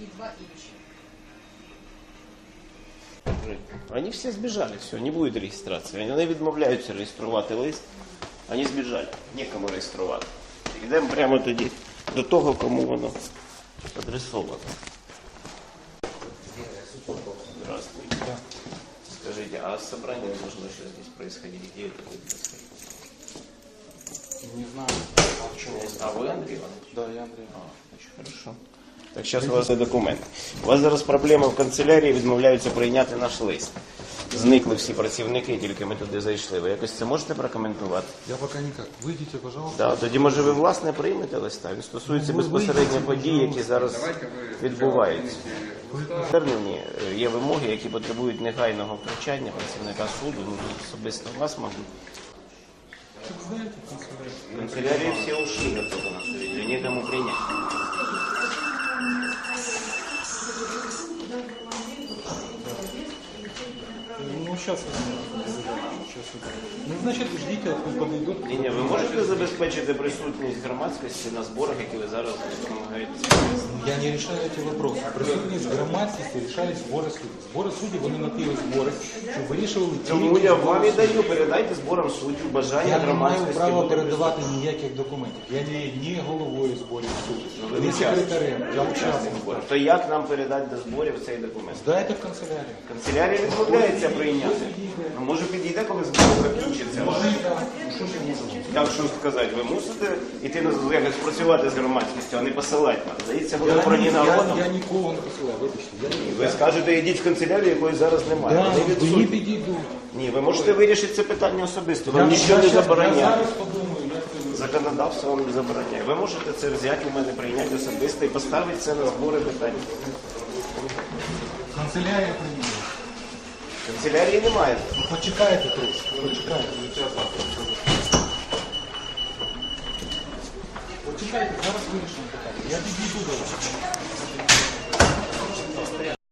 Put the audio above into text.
і два інші. Они все сбежали, все, не будет реєстрації. Вони відмовляються реєструвати лист. Вони збіжали, нікому реєструвати. Йдемо прямо тоді до того, кому воно адресовано. Здравствуйте. Скажите, а собрание должно еще здесь происходить? Где это будет происходить? Не знаю. А в чому? А вы Андрей Иванович? Да, я Андрій. А, очень хорошо. Так, зараз у вас є документ. У вас зараз проблема в канцелярії, відмовляються прийняти наш лист. Зникли всі працівники, тільки ми туди зайшли. Ви якось це можете прокоментувати? Я пока никак. Выйдите, пожалуйста. Да, тоді, може, ви власне приймете листа? Він стосується Ну, безпосередньо вийдіть, подій, які зараз ви відбуваються. В Терміні е, є вимоги, які потребують негайного втручання працівника суду, ну, особисто вас, мабуть. В канцелярии все ушли оттуда на совете, некому принять. Ну, сейчас Ну, значит, ждите, вот подойдут. Ні, ні, ви можете забезпечити присутність громадськості на зборах, які ви зараз? Я не решаю эти вопросы. Присутність громадськості рішають збори суддів. Збори суддів, вони на ті збори, щоб вирішували ті, Тому я вам і даю, передайте зборам суддів бажання Я не маю громадськості. права передавати ніяких документів. Я не є ні головою зборів суду, ні секретарем. Я учасник зборів. То як нам передати до зборів цей документ? Здайте в канцелярію. Канцелярія відмовляється прийняти. Ну, може підійде, коли збори закінчиться. Як що сказати, ви мусите йти на якось працювати з громадськістю, а не посилати нас. Здається, Я, обрані ні- я, народом. я нікого не посилаю, вибачте. Я не Ви скажете, йдіть в канцелярію, якої зараз немає. Да, Вони мені відсутні. підійдуть. Ні, ви можете вирішити це питання особисто. Вам нічого не я забороняє. зараз подумаю, як це Законодавство вам не забороняє. Ви можете це взяти у мене, прийняти особисто і поставити це на збори питань. Канцелярія прийняла. Канцелярії немає. Ну, Почекайте трошки, почекайте. Почекайте, зараз вирішимо питання. Я підійду до вас.